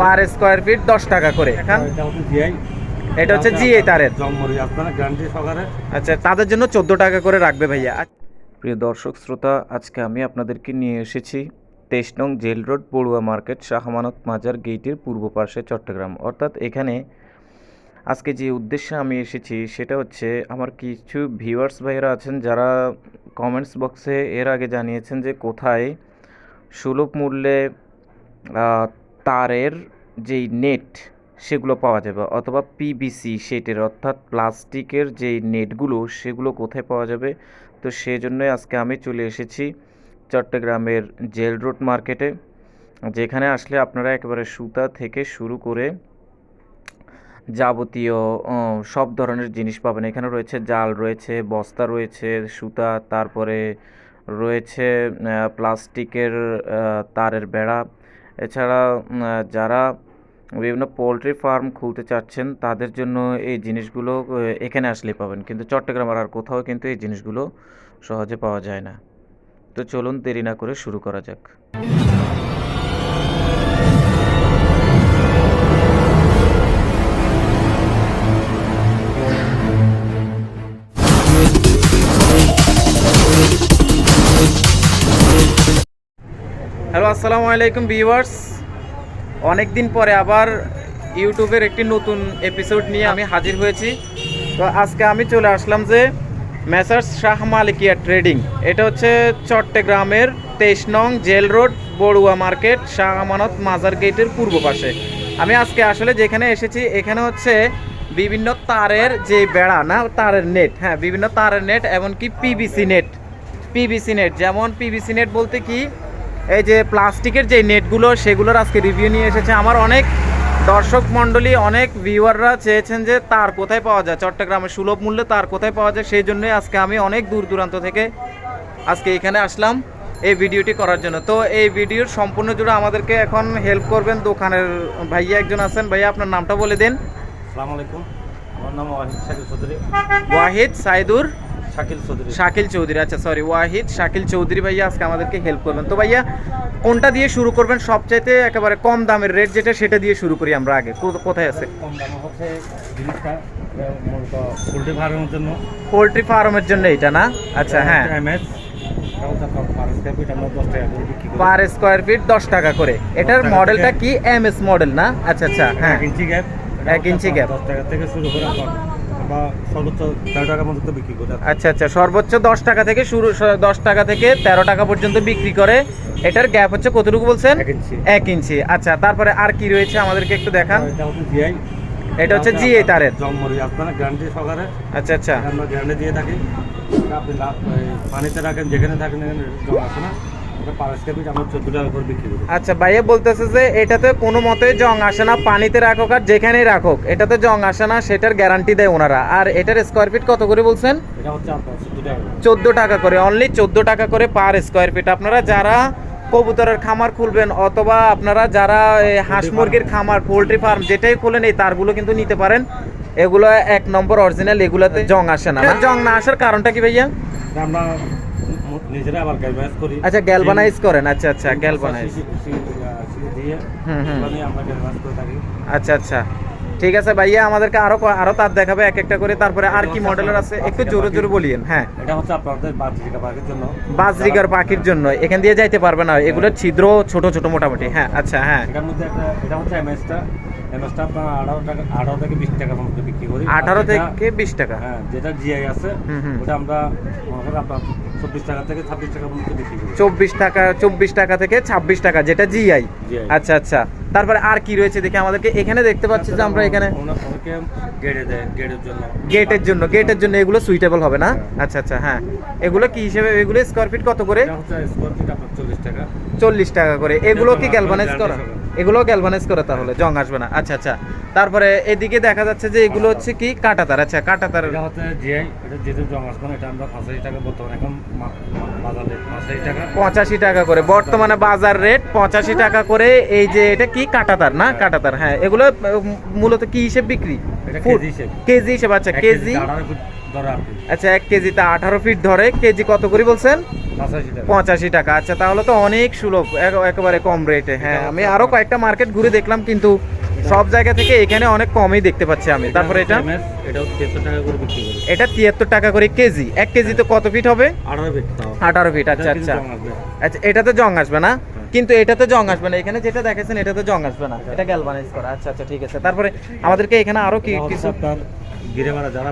পার square feet দশ টাকা করে এটা হচ্ছে জিআই এটা হচ্ছে তারের। আচ্ছা তাদের জন্য চোদ্দ টাকা করে রাখবে ভাইয়া। প্রিয় দর্শক শ্রোতা আজকে আমি আপনাদেরকে নিয়ে এসেছি তেইশ নং jail road Barua market Shah Amanat মাজার গেটের পূর্ব পাশে চট্টগ্রাম। অর্থাৎ এখানে আজকে যে উদ্দেশ্যে আমি এসেছি সেটা হচ্ছে আমার কিছু ভিউয়ার্স ভাইয়েরা আছেন যারা কমেন্টস বক্সে এর আগে জানিয়েছেন যে কোথায় সুলভ মূল্যে তারের যেই নেট সেগুলো পাওয়া যাবে, অথবা পিবিসি সেটের অর্থাৎ প্লাস্টিকের যেই নেটগুলো সেগুলো কোথায় পাওয়া যাবে? তো সেজন্যই আজকে আমি চলে এসেছি চট্টগ্রামের জেল রোড মার্কেটে, যেখানে আসলে আপনারা একেবারে সুতা থেকে শুরু করে যাবতীয় সব ধরনের জিনিস পাবেন। এখানে রয়েছে জাল, রয়েছে বস্তা, রয়েছে সুতা, তারপরে রয়েছে প্লাস্টিকের তারের বেড়া এছাড়া যারা বিভিন্ন পোলট্রি ফার্ম খুলতে চাচ্ছেন, তাদের জন্য এই জিনিসগুলো এখানে আসলে পাবেন। কিন্তু চট্টগ্রামের আর কোথাও কিন্তু এই জিনিসগুলো সহজে পাওয়া যায় না। তো চলুন দেরি না করে শুরু করা যাক। হ্যালো, আসসালামু আলাইকুম ভিউয়ার্স। অনেক দিন পরে আবার ইউটিউবের একটি নতুন এপিসোড নিয়ে আমি হাজির হয়েছি। তো আজকে আমি চলে আসলাম যে মেসার্স শাহ মালিকিয়া ট্রেডিং এটা হচ্ছে চট্টগ্রামের তেইশ নং jail road, Barua market, Shah Amanat মাজার গেটের পূর্ব পাশে। আমি আজকে আসলে যেখানে এসেছি, এখানে হচ্ছে বিভিন্ন তারের যে বেড়া, না, তারের নেট হ্যাঁ বিভিন্ন তারের নেট এমনকি পিবিসি নেট পিবিসি নেট যেমন পিবিসি নেট বলতে কি? এই যে প্লাস্টিকের যে নেটগুলো সেগুলোর আজকে রিভিউ নিয়ে এসেছে আমার অনেক দর্শক মণ্ডলী অনেক ভিউয়াররা চেয়েছেন যে তার কোথায় পাওয়া যায় চট্টগ্রামে সুলভ মূল্যে তার কোথায় পাওয়া যায় সেই জন্যই আজকে আমি অনেক দূর দূরান্ত থেকে আজকে এখানে আসলাম এই ভিডিওটি করার জন্য। তো এই ভিডিওর সম্পূর্ণ জুড়ে আমাদেরকে এখন হেল্প করবেন দোকানের ভাইয়া একজন আছেন। ভাইয়া আপনার নামটা বলে দিন। আসসালামু আলাইকুম। আমার নাম ওয়াহিদ শাকিল চৌধুরী। ওয়াহিদ সাইদুর। শাকিল চৌধুরী। আচ্ছা সরি ওয়াহিদ শাকিল চৌধুরী ভাইয়া আজকে আমাদেরকে হেল্প করবেন। তো ভাইয়া কোনটা দিয়ে শুরু করবেন? সবচাইতে একেবারে কম দামের রেট যেটা সেটা দিয়ে শুরু করি আমরা আগে। কোথায় আছে? কম দাম হচ্ছে জিনিসটা পোলট্রি ফার্মের জন্য। পোলট্রি ফার্মের জন্য এটা না? আচ্ছা হ্যাঁ। পার স্কোয়ার ফিট দশ টাকা করে এটার মডেলটা কি? এম এস মডেল না? আচ্ছা আচ্ছা হ্যাঁ। এক ইঞ্চি গ্যাপ এক ইঞ্চি gap। দশ টাকা থেকে শুরু করে বা সর্বোচ্চ তেরো টাকার মধ্যে তো বিক্রি করে আচ্ছা আচ্ছা সর্বোচ্চ দশ টাকা থেকে শুরু দশ টাকা থেকে তেরো টাকা পর্যন্ত বিক্রি করে। এটার গ্যাপ হচ্ছে কতটুকু বলছেন? এক ইঞ্চি। আচ্ছা তারপরে আর কি রয়েছে আমাদেরকে একটু দেখান? এটা হচ্ছে হচ্ছে জিএ তারের। জম্মরি আপনারা গ্যারান্টি সহকারে। আচ্ছা আচ্ছা। আমরা গ্যারান্টি দিয়ে থাকি। আপনি পানিতে রাখেন যেখানে থাকেন এখানে জল না? আচ্ছা ভাইয়া বলতেছে যে এটাতে কোনো মতে জং আসে না পানিতে রাখুক আর যেখানেই রাখুক। এটাতে জং আসে না সেটার গ্যারান্টি দেয় ওনারা। আর এটার স্কোয়ার ফিট কত করে বলছেন? চোদ্দ টাকা করে। অনলি চোদ্দ টাকা করে পার স্কোয়ার ফিট আপনারা যারা কবুতরের খামার খুলবেন অথবা আপনারা যারা হাঁস মুরগির খামার পোলট্রি ফার্ম যেটাই খুলেন এই তারগুলো কিন্তু নিতে পারেন। এগুলো এক নম্বর অরিজিনাল এগুলোতে জং আসে না? জং না আসার কারণটা কি ভাইয়া? আমরা নিজেরা আবার গ্যালভানাইজ করি আচ্ছা গ্যালভানাইজ করেন আচ্ছা আচ্ছা galvanize C- C- ah, C দিয়ে হুম, হুম। এগুলো নিয়ে আমরা গ্যালভানাইজ করে থাকি আচ্ছা আচ্ছা ঠিক আছে ভাইয়া আমাদেরকে আরও আরও তার দেখাবে এক একটা করে। তারপরে আর কি মডেলের আছে একটু জোরে জোরে বলিয়েন হ্যাঁ। এটা হচ্ছে আপনাদের বাচ্চা পাখির জন্য। বাজরিগার পাখির জন্য এখান দিয়ে যাইতে পারবে না এগুলোর ছিদ্র ছোট ছোট মোটামুটি হ্যাঁ আচ্ছা হ্যাঁ। এটার মধ্যে একটা এটা হচ্ছে এমএসটা এমএসটা আপনার আঠারো টাকা আঠারো থেকে বিশ টাকার মধ্যে বিক্রি করি। আর আঠারো যেটা- থেকে বিশ টাকা। হ্যাঁ যেটা জিআই আছে। ওটা আমরা মনে করেন আপনার চব্বিশ টাকা থেকে ছাব্বিশ টাকা পর্যন্ত বিক্রি করি। চব্বিশ টাকা থেকে ছাব্বিশ টাকা যেটা জিআই আচ্ছা আচ্ছা। তারপরে আর কি রয়েছে দেখে আমাদেরকে এখানে দেখতে পাচ্ছি যে আমরা এখানে অনেকে গেড়ে দেয় গেড়ের জন্য। গেটের জন্য গেটের জন্য এগুলো সুইটেবল হবে না? আচ্ছা আচ্ছা হ্যাঁ। এগুলো কি হিসেবে এগুলো স্কোয়ার ফিট কত করে? স্কোয়ার ফিট আপনার চল্লিশ টাকা। চল্লিশ টাকা করে। এগুলো কি গ্যালভানাইজ করা? এগুলো গ্যালভানাইজ করা তাহলে জং আসবে না। আচ্ছা আচ্ছা। তারপরে এদিকে দেখা যাচ্ছে যে এগুলো হচ্ছে কি? কাটাতার। আচ্ছা কাটাতার। এটা হচ্ছে জিআই এটা যেহেতু জং আসবে না এটা আমরা পাঁচাশি টাকা বর্তমানে এখন মা- মা- বাজার রেট পাঁচাশি টাকা করে। বর্তমানে বাজার রেট পঁচাশি টাকা করে। এই যে এটা কি? কাটাতার না? কাটাতার হ্যাঁ। এগুলো মূলত কি হিসেবে বিক্রি? কেজি হিসেবে। কেজি আচ্ছা কেজি আচ্ছা এক কেজিতে আঠারো ফিট ধরে কেজি কত করে বলছেন? পঁচাশি টাকা। আচ্ছা তাহলে তো অনেক সুলভ একেবারে কম রেটে হ্যাঁ আমি আরও কয়েকটা মার্কেট ঘুরে দেখলাম কিন্তু সব জায়গা থেকে এখানে অনেক কমই দেখতে পাচ্ছি আমি। তারপরে এটা? এটা তিয়াত্তর টাকা করে কেজি। এক কেজি তো কত ফিট হবে? আঠারো ফিট আচ্ছা এটা আচ্ছা আচ্ছা। এটাতে জং আসবে না? কিন্তু এটাতে জং আসবে না। এখানে যেটা দেখেছেন এটাতে জং আসবে না। এটা গ্যালভানাইজ করা। আচ্ছা আচ্ছা ঠিক আছে। তারপরে আমাদেরকে এখানে আরও কি কিছু আপনার গিরে মারা যারা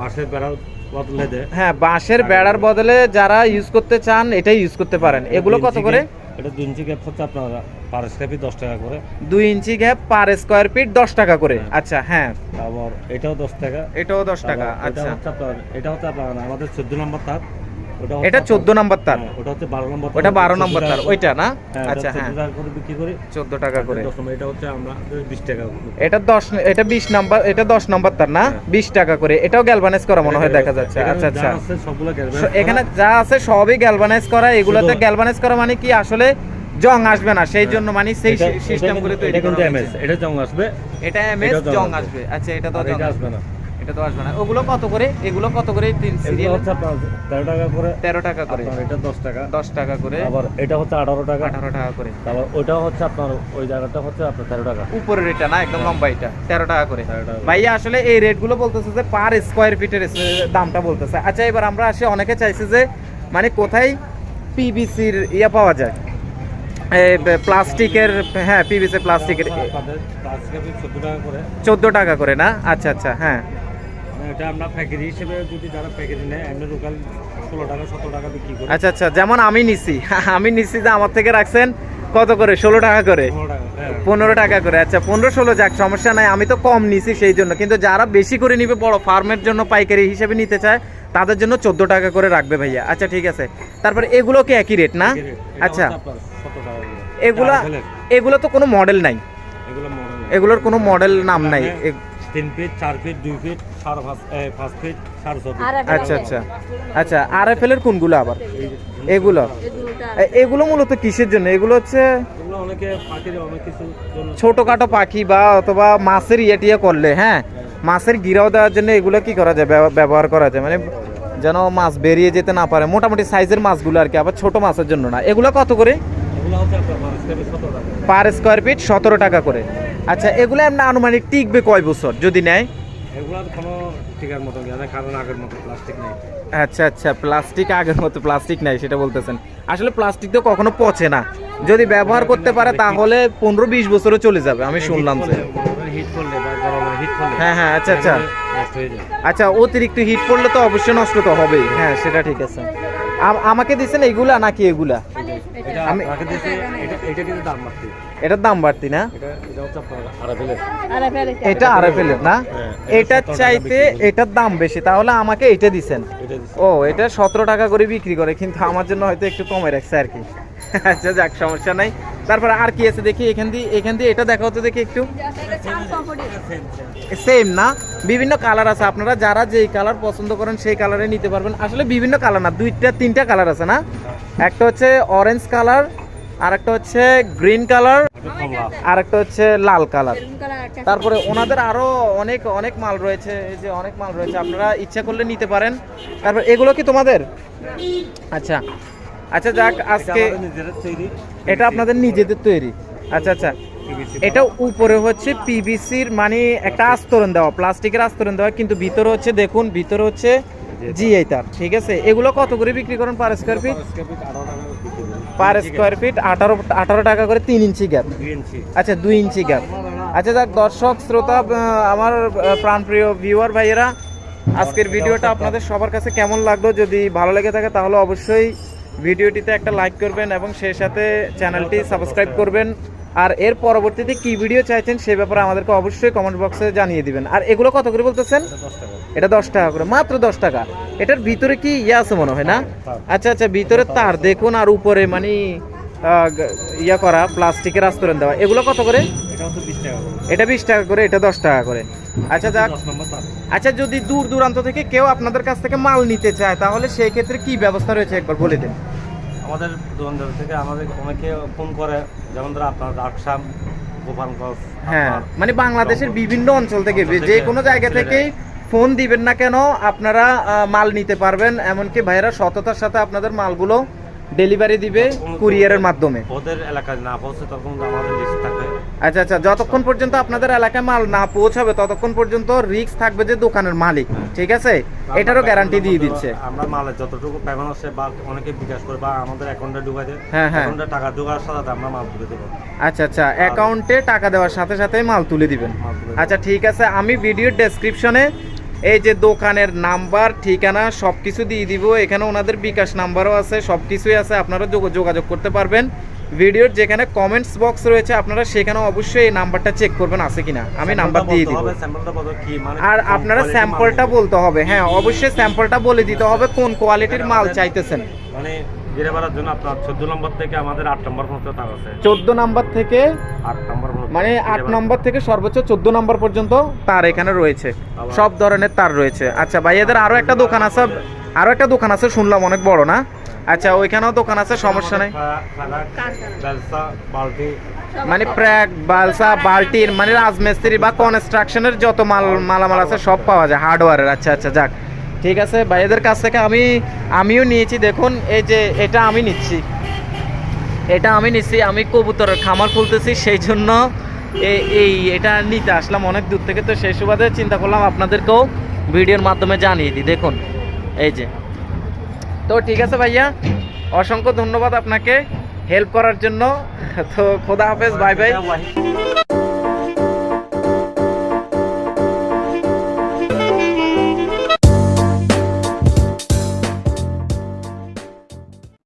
বাঁশের বেড়া বদলে দেয়। হ্যাঁ বাঁশের বেড়ার বদলে যারা ইউজ করতে চান এটাই ইউজ করতে পারেন। এগুলো কত করে? এটা দুই ইঞ্চি গ্যাপ হচ্ছে আপনার পার স্কোয়ার দশ টাকা করে। দুই ইঞ্চি গ্যাপ পার স্কোয়ার ফিট দশ টাকা করে। হ্যাঁ। আচ্ছা হ্যাঁ। তারপর এটাও দশ টাকা। এটাও দশ টাকা আচ্ছা। এটা হচ্ছে আপনার আমাদের চোদ্দ নম্বর তার। এটা চোদ্দ নাম্বার তার। হ্যাঁ, ওটা হচ্ছে বারো নম্বর ওটা বারো নম্বর তার। ওইটা না? হ্যাঁ আচ্ছা হ্যাঁ। বিক্রি করি। চোদ্দ টাকা করে। এটা হচ্ছে আমরা বিশ টাকা এটা দশ এটা বিশ নাম্বার এটা দশ নাম্বার তার না? হ্যাঁ। বিশ টাকা করে। এটাও গ্যালভানাইজ করা মনে হয় দেখা যাচ্ছে। আচ্ছা আচ্ছা। এখানে যা আছে সবই গ্যালভানাইজ করা। এগুলোতে গ্যালভানাইজ করা মানে কি? আসলে জং আসবে না। সেই জন্য মানে সেই সিস্টেমগুলো তৈরি এটা করা কিন্তু। এটা জং আসবে। এটা এমএস জং আসবে। আচ্ছা এটা তো জং আসবে না। এটা তো আসবে না। ওগুলো কত করে? এগুলো কত করে তিন সিরিয়াল হচ্ছে আপনার তেরো টাকা করে। তেরো টাকা করে। আপনার এটা দশ টাকা। দশ টাকা করে। আবার এটা হচ্ছে আঠারো টাকা। আঠারো টাকা করে। তারপর ওইটাও হচ্ছে আপনার ওই জায়গাটা হচ্ছে আপনার তেরো টাকা। উপরের এটা না? একদম লম্বা এটা। তেরো টাকা করে। 13 টাকা করে। ভাইয়া আসলে এই রেটগুলো বলতেছে যে পার স্কোয়ার ফিটের দামটা বলতেছে। আচ্ছা এবার আমরা আসি অনেকে চাইছে যে মানে কোথায় পিবিসির ইয়া পাওয়া যায়? প্লাস্টিকের হ্যাঁ পিবিসি প্লাস্টিকের। চোদ্দ টাকা করে না? আচ্ছা আচ্ছা হ্যাঁ। এটা আমরা প্যাকেজি হিসেবে যদি যারা প্যাকেজি নেয় এমনি লোকাল ষোলো টাকা সতেরো টাকা বিক্রি করি। আচ্ছা আচ্ছা যেমন আমি নিছি আমি নিছি যে আমার থেকে রাখছেন কত করে? ষোলো টাকা করে? পনেরো টাকা হ্যাঁ। পনেরো টাকা করে। আচ্ছা পনেরো ষোলো যাক সমস্যা নাই আমি তো কম নিছি সেই জন্য। কিন্তু যারা বেশি করে নিবে বড় ফার্মের জন্য পাইকারি হিসেবে নিতে চায় তাদের জন্য চোদ্দ টাকা করে রাখবে ভাইয়া। আচ্ছা ঠিক আছে। তারপরে এগুলো কি একই রেট না? আচ্ছা। হচ্ছে আপনার 17 টাকা করে। এগুলা এগুলো তো কোনো মডেল নাই। এগুলোর কোনো মডেল নাম নাই। মানে তিন ফিট চার ফিট দুই ফিট সাড়ে পাঁচ পাঁচ ফিট সাড়ে ছ আচ্ছা আচ্ছা আচ্ছা। আর এফ এর কোনগুলো আবার? এগুলো? এগুলো মূলত কিসের জন্য? এগুলো হচ্ছে ছোটখাটো পাখি বা অথবা মাছের ইয়ে টিয়ে করলে হ্যাঁ? মাছের গিরাও দেওয়ার জন্য এগুলো কি করা যায় ব্যবহার করা যায়? মানে যেন মাছ বেরিয়ে যেতে না পারে। মোটামুটি সাইজের মাছগুলো আর কি আবার ছোট মাছের জন্য না। এগুলো কত করে? পার স্কোয়ার ফিট সতেরো টাকা করে। আচ্ছা এগুলো এমনি আনুমানিক টিকবে কয় বছর যদি নেয়? এগুলোর কোনো টিকার মতো কারণ আগের মতো প্লাস্টিক নেই। আচ্ছা আচ্ছা প্লাস্টিক আগের মতো প্লাস্টিক নাই সেটা বলতেছেন। আসলে প্লাস্টিক তো কখনো পচে না। যদি ব্যবহার করতে পারে তাহলে পনেরো বিশ বছরও চলে যাবে আমি শুনলাম যে। হ্যাঁ হ্যাঁ আচ্ছা আচ্ছা। হয়ে আচ্ছা অতিরিক্ত হিট পড়লে তো অবশ্যই নষ্ট তো হবেই। হ্যাঁ সেটা ঠিক আছে। আমাকে দিছেন এগুলা নাকি এগুলা? এটা আমি- এটা এটা দাম এটার দাম বাড়তি না? এটা এটা হচ্ছে আপনার আড়াইলে এটা। আর এফ না? হ্যাঁ, এটা এটা 17 টাকা চাইতে এটার দাম বেশি তাহলে আমাকে এটা দিছেন। ও এটা সতেরো টাকা করে বিক্রি করে কিন্তু আমার জন্য হয়তো একটু কমে রাখছে আর কি। আচ্ছা যাক সমস্যা নাই। তারপরে আর কি আছে দেখি এখান দিয়ে এখান দিয়ে এটা দেখা হতো দেখি একটু। সেম না? বিভিন্ন কালার আছে আপনারা যারা যেই কালার পছন্দ করেন সেই কালারে নিতে পারবেন। আসলে বিভিন্ন কালার না দুইটা তিনটা কালার আছে না? একটা হচ্ছে অরেঞ্জ কালার আর একটা হচ্ছে গ্রিন কালার আর একটা হচ্ছে লাল কালার তারপরে ওনাদের আরও অনেক অনেক মাল রয়েছে এই যে অনেক মাল রয়েছে আপনারা ইচ্ছা করলে নিতে পারেন। তারপর এগুলো কি তোমাদের? আচ্ছা আচ্ছা যাক আজকে এটা আমাদের নিজেদের তৈরি। এটা আপনাদের নিজেদের তৈরি। আচ্ছা আচ্ছা। এটা উপরে হচ্ছে পিভিসির মানে একটা আস্তরণ দেওয়া প্লাস্টিকের আস্তরণ দেওয়া কিন্তু ভিতরে হচ্ছে দেখুন ভিতরে হচ্ছে জিআই তার ঠিক আছে? এগুলো কত করে বিক্রি করেন per square feet per square feet আঠারো আঠারো টাকা করে তিন ইঞ্চি গ্যাপ আচ্ছা দুই ইঞ্চি গ্যাপ আচ্ছা যাক দর্শক শ্রোতা আমার প্রাণপ্রিয় ভিউয়ার ভাইয়েরা আজকের ভিডিওটা আপনাদের সবার কাছে কেমন লাগল? যদি ভালো লেগে থাকে তাহলে অবশ্যই ভিডিওটিতে একটা লাইক করবেন এবং সেই সাথে চ্যানেলটি সাবস্ক্রাইব করবেন। আর এর পরবর্তীতে কি ভিডিও চাইছেন সে ব্যাপারে আমাদেরকে অবশ্যই কমেন্ট বক্সে জানিয়ে দিবেন। আর এগুলো কত করে বলতেছেন? এটা দশ টাকা। করে। মাত্র দশ টাকা। এটার ভিতরে কি ইয়ে আছে মনে হয় না? আচ্ছা আচ্ছা ভিতরে তার। দেখুন আর উপরে মানে ইয়া করা প্লাস্টিকের আস্তরণ দেওয়া। এগুলো কত করে? এটা বিশ টাকা করে। এটা দশ টাকা করে। আচ্ছা যাক। আচ্ছা যদি দূর দূরান্ত থেকে কেউ আপনাদের কাছ থেকে মাল নিতে চায় তাহলে সেই ক্ষেত্রে কি ব্যবস্থা রয়েছে একবার বলে দিন। আমাদের দোকানদার থেকে আমাদের অনেকে ফোন করে যেমন ধরো আপনার রাকসাম গোপালগঞ্জ হ্যাঁ মানে বাংলাদেশের বিভিন্ন অঞ্চল থেকে যে কোনো জায়গা। থেকেই ফোন দিবেন না কেন আপনারা মাল নিতে পারবেন এমনকি ভাইয়েরা সততার সাথে আপনাদের মালগুলো ডেলিভারি দিবে কুরিয়ারের মাধ্যমে। ওদের এলাকায় না পৌঁছে তখন আমাদের লিস্ট থাকবে। আচ্ছা আচ্ছা যতক্ষণ পর্যন্ত আপনাদের এলাকায় মাল না পৌঁছাবে ততক্ষণ পর্যন্ত রিস্ক থাকবে যে দোকানের মালিক ঠিক আছে? এটারও গ্যারান্টি দিয়ে দিচ্ছে। আমরা মালের যতটুকু পেমেন্ট আছে বা অনেকে বিকাশ করে বা আমাদের অ্যাকাউন্টে ঢুকাই দেয় হ্যাঁ, হ্যাঁ। অ্যাকাউন্টে টাকা ঢোকার সাথে আমরা মাল তুলে দেবো। আচ্ছা আচ্ছা অ্যাকাউন্টে টাকা দেওয়ার সাথে সাথে মাল তুলে দিবেন। মাল। আচ্ছা ঠিক আছে আমি ভিডিওর ডেসক্রিপশনে এই যে দোকানের নাম্বার ঠিকানা সব কিছু দিয়ে দিব। এখানে ওনাদের বিকাশ নাম্বারও আছে সব কিছুই আছে আপনারা যোগ- যোগাযোগ করতে পারবেন। ভিডিওর যেখানে কমেন্টস বক্স রয়েছে আপনারা সেখানে অবশ্যই এই নাম্বারটা চেক করবেন আছে কিনা। আমি নাম্বার দিয়ে দিই দিব। মানে আর আপনারা স্যাম্পলটা বলতে হবে হ্যাঁ অবশ্যই স্যাম্পলটা বলে দিতে হবে কোন কোয়ালিটির মাল চাইতেছেন। মানে গিরে বেড়ার জন্য আপনার চোদ্দ নম্বর থেকে আমাদের আট নম্বর পর্যন্ত তার আছে। চোদ্দ নাম্বার থেকে আট নম্বর মানে আট নম্বর থেকে সর্বোচ্চ চোদ্দ নম্বর পর্যন্ত তার এখানে রয়েছে। সব ধরনের তার রয়েছে। আচ্ছা ভাই এদের আরও একটা দোকান আছে। আরও একটা দোকান আছে শুনলাম অনেক বড় না? আচ্ছা ওইখানেও দোকান আছে সমস্যা নেই। মানে প্র্যাক বালসা বাল্টির মানে রাজমিস্ত্রি বা কনস্ট্রাকশনের যত মাল মালামাল আছে সব পাওয়া যায় হার্ডওয়্যারের আচ্ছা আচ্ছা যাক। ঠিক আছে? ভাইদের কাছ থেকে আমি, আমিও নিয়েছি, দেখুন, এই যে এটা আমি নিচ্ছি। এটা আমি নিচ্ছি, আমি কবুতরের খামার খুলতেছি, সেই জন্য এই, এটা নিতে আসলাম অনেক দূর থেকে। তো সেই সুবাদে চিন্তা করলাম আপনাদেরকেও ভিডিওর মাধ্যমে জানিয়ে দিই। দেখুন, এই যে। তো ঠিক আছে ভাইয়া, অসংখ্য ধন্যবাদ আপনাকে হেল্প করার জন্য। তো খোদা হাফেজ, বাই বাই।